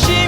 ရှိမ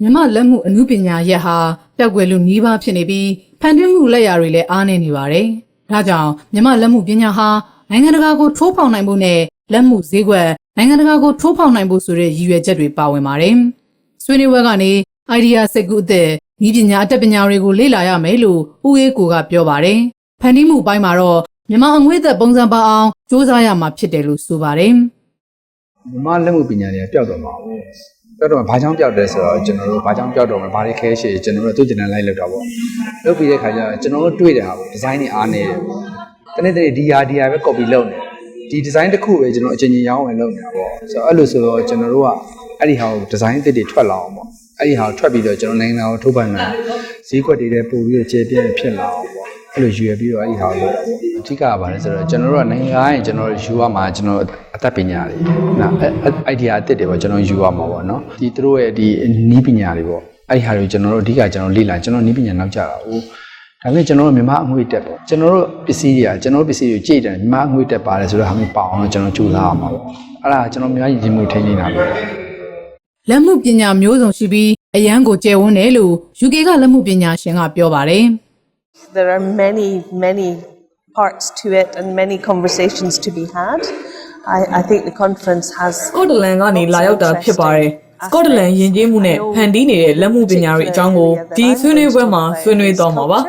မြမလက်မှုအမှုပညာရက်ဟာပျောက်ကွယ်လို့နှီးပါဖြစ်နေပြီးဖန်တီးမှုလက်ရာတွေလည်းအားနည်းနေပါတယ်။ဒါကြောင့်မြမလက်မှုပညာဟာနိုင်ငံတကာကိုထိုးဖောက်နိုင်ဖို့နဲ့လက်မှုဈေးကွက်နိုင်ငံတကာကိုထိုးဖောက်နိုင်ဖို့ဆိုတဲ့ရည်ရွယ်ချက်တွေပါဝင်ပါတယ်။ဆွေးနွေးပွဲကနေ idea စိတ်ကူးအသက်ဤပညာအတတ်ပညာတွေကိုလေ့လာရမယ်လို့ဦးအေးကိုကပြောပါတယ်။ဖန်တီးမှုပိုင်းမှာတော့မြမအငွေ့သက်ပုံစံပါအောင်စ조사ရမှာဖြစ်တယ်လို့ဆိုပါတယ်။ မမလက်မှုပညာတွေကပျောက်တော့မှာပဲပျောက်တော့မှာဘာကြောင့်ပျောက်တယ်ဆိုတော့ကျွန်တော်တို့ဘာကြောင့်ပျောက်တော့မှာဘာတွေခဲရှိကျွန်တော်တို့သူ့ကျင်တန်းလိုက်လောက်တာပေါ့လုပ်ပြီးတဲ့ခါကျတော့ကျွန်တော်တို့တွေ့တဲ့ဟာပေါ့ဒီဇိုင်းတွေအားနေတယ်တနေ့တည်းဒီဟာဒီဟာပဲ copy လုပ်နေဒီဒီဇိုင်းတစ်ခုပဲကျွန်တော်အချင်းချင်းရောင်းဝင်လုပ်နေတာပေါ့ဆိုတော့အဲ့လိုဆိုတော့ကျွန်တော်တို့ကအဲ့ဒီဟာကိုဒီဇိုင်းအသစ်တွေထွက်လာအောင်ပေါ့အဲ့ဒီဟာကိုထွက်ပြီးတော့ကျွန်တော်နိုင်ငံတော်ကိုထုတ်ပန်နိုင်ဈေးကွက်တွေလည်းပို့ပြီးတော့ကျေပြည့်ဖြစ်လာအောင်ပေါ့အဲ့လိုယူရပြီးတော့အဲ့ဒီဟာကိုလုပ်တာပေါ့အဓိကကဘာလဲဆိုတော့ကျွန်တော်တို့ကနိုင်ငံသားရင်ကျွန်တော်တို့ယူရမှာကျွန်တော် အသက်ပညာတွေနော်အဲ့ idea အသစ်တွေပေါ့ကျွန်တော်ယူရမှာပေါ့နော်ဒီသူတို့ရဲ့ဒီနီးပညာတွေပေါ့အဲ့ဒီဟာတွေကိုကျွန်တော်တို့အဓိကကျွန်တော်လေ့လာကျွန်တော်နီးပညာနောက်ကြတာဟိုဒါပေမဲ့ကျွန်တော်တို့မြန်မာအငွေတက်ပေါ့ကျွန်တော်တို့ပစ္စည်းတွေကကျွန်တော်တို့ပစ္စည်းတွေကိုကြိတ်တယ်မြန်မာအငွေတက်ပါတယ်ဆိုတော့ဟာမျိုးပေါအောင်ကျွန်တော်ကြိုးစားရမှာပေါ့အဲ့ဒါကျွန်တော်များရင်ချင်းမှုထိန်းနေတာပဲလက်မှုပညာမျိုးစုံရှိပြီးအရန်ကိုကျယ်ဝန်းတယ်လို့ UK ကလက်မှုပညာရှင်ကပြောပါတယ် There are many, many parts to it and many conversations to be had. I, I think the conference has စကော့တလန်ကနေလာရောက်တာဖြစ်ပါတယ်စကော့တလန်ယဉ်ကျေးမှုနဲ့ဖန်တီးနေတဲ့လက်မှုပညာတွေအကြောင်းကိုဒီဆွေးနွေးပွဲမှာဆွေးနွေးသွားမှာပါ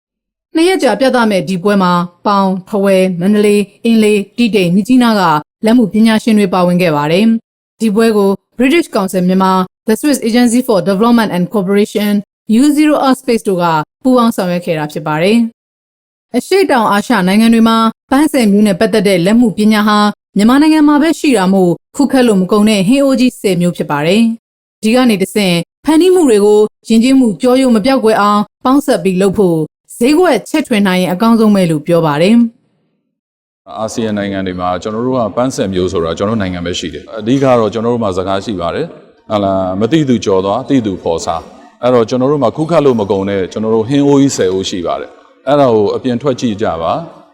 ။နှစ်ရက်ကြာပြသမဲ့ဒီပွဲမှာပေါင်ထဝဲမန္တလေးအင်းလေးတိတိတ်မြကြီးနားကလက်မှုပညာရှင်တွေပါဝင်ခဲ့ပါတယ်။ဒီပွဲကို British Council မြန်မာ The Swiss Agency for Development and Cooperation U0 Earth Space တို့ကပူးပေါင်းဆောင်ရွက်ခဲ့တာဖြစ်ပါတယ်။အရှိတောင်အာရှနိုင်ငံတွေမှာပန်းစင်မျိုးနဲ့ပတ်သက်တဲ့လက်မှုပညာဟာ မြန်မာနိုင်ငံမှာပဲရှိတာမို့ခုခက်လို့မကုန်တဲ့ဟင်းအိုးကြီး10မျိုးဖြစ်ပါတယ်။ဒီကနေတစ်ဆင့်ဖန်တီးမှုတွေကိုယဉ်ကျေးမှုကြောရုံမပြောက်ကွယ်အောင်ပေါင်းဆက်ပြီးလုပ်ဖို့ဈေးကွက်ချက်ထွင်နိုင်ရင်အကောင်းဆုံးပဲလို့ပြောပါတယ်။အာဆီယံနိုင်ငံတွေမှာကျွန်တော်တို့ကပန်းဆက်မျိုးဆိုတာကျွန်တော်တို့နိုင်ငံပဲရှိတယ်အဓိကတော့ကျွန်တော်တို့မှာစကားရှိပါတယ်ဟာလာမတိသူကြော်သွားတိသူဖော်စားအဲ့တော့ကျွန်တော်တို့မှာခုခတ်လို့မကုန်တဲ့ကျွန်တော်တို့ဟင်းအိုးကြီးဆယ်အိုးရှိပါတယ်အဲ့ဒါကိုအပြင်ထွက်ကြည့်ကြပါ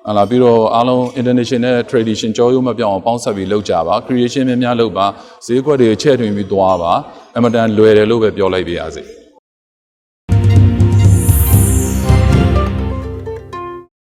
ဟာလာပြီးတော့အားလုံး international tradition ကြောရိုးမပြောင်းအောင်ပေါင်းဆက်ပြီးလုပ်ကြပါ creation များများလုပ်ပါဈေးကွက်တွေချဲ့ထွင်ပြီးသွားပါအမတန်လွယ်တယ်လို့ပဲပြောလိုက်ပါရစေ